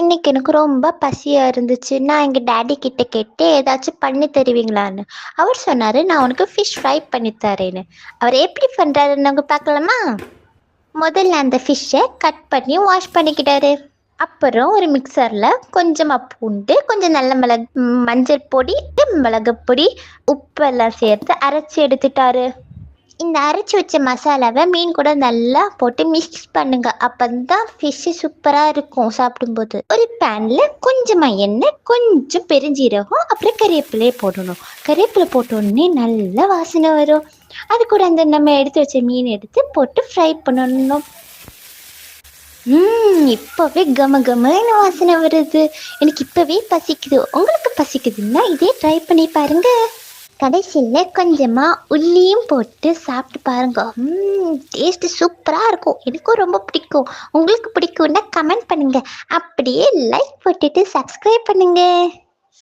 இன்னைக்கு எனக்கு ரொம்ப பசியா இருந்துச்சு. நான் எங்க டேடி கிட்ட கேட்டு ஏதாச்சும் பண்ணி தருவீங்களான்னு. அவர் சொன்னாரு நான் உனக்கு ஃபிஷ் ஃப்ரை பண்ணி தரேன்னு. அவர் எப்படி பண்றாருன்னு நாங்க பார்க்கலாமா? முதல்ல அந்த ஃபிஷ்ஷை கட் பண்ணி வாஷ் பண்ணிக்கிட்டாரு. அப்புறம் ஒரு மிக்சரில் கொஞ்சமாக பூண்டு கொஞ்சம் நல்ல மிளகு மஞ்சள் பொடி மிளகு பொடி உப்பெல்லாம் சேர்த்து அரைச்சி எடுத்துட்டாரு. இந்த அரைச்சி வச்ச மசாலாவை மீன் கூட நல்லா போட்டு மிக்ஸ் பண்ணுங்க. தான் ஃபிஷ்ஷு சூப்பராக இருக்கும் சாப்பிடும்போது. ஒரு பேனில் கொஞ்சமாக எண்ணெய் கொஞ்சம் பெருஞ்சீரகம் அப்புறம் கறிவேப்பிலையே போடணும். கறிவேப்பிலை போட்ட உடனே நல்ல வாசனை வரும். அது கூட அந்த நம்ம எடுத்து வச்ச மீன் எடுத்து போட்டு ஃப்ரை பண்ணணும். ம் இப்போவே கம கமன்னு வாசனை வருது. எனக்கு இப்போவே பசிக்குது. உங்களுக்கு பசிக்குதுன்னா இதே ட்ரை பண்ணி பாருங்கள் கடைசியில் கொஞ்சமாக உள்ளியும் போட்டு சாப்பிட்டு பாருங்க. டேஸ்ட்டு டேஸ்ட் சூப்பராக இருக்கும். எனக்கும் ரொம்ப பிடிக்கும். உங்களுக்கு பிடிக்கும்னா கமெண்ட் பண்ணுங்க. அப்படியே லைக் போட்டுட்டு சப்ஸ்கிரைப் பண்ணுங்க.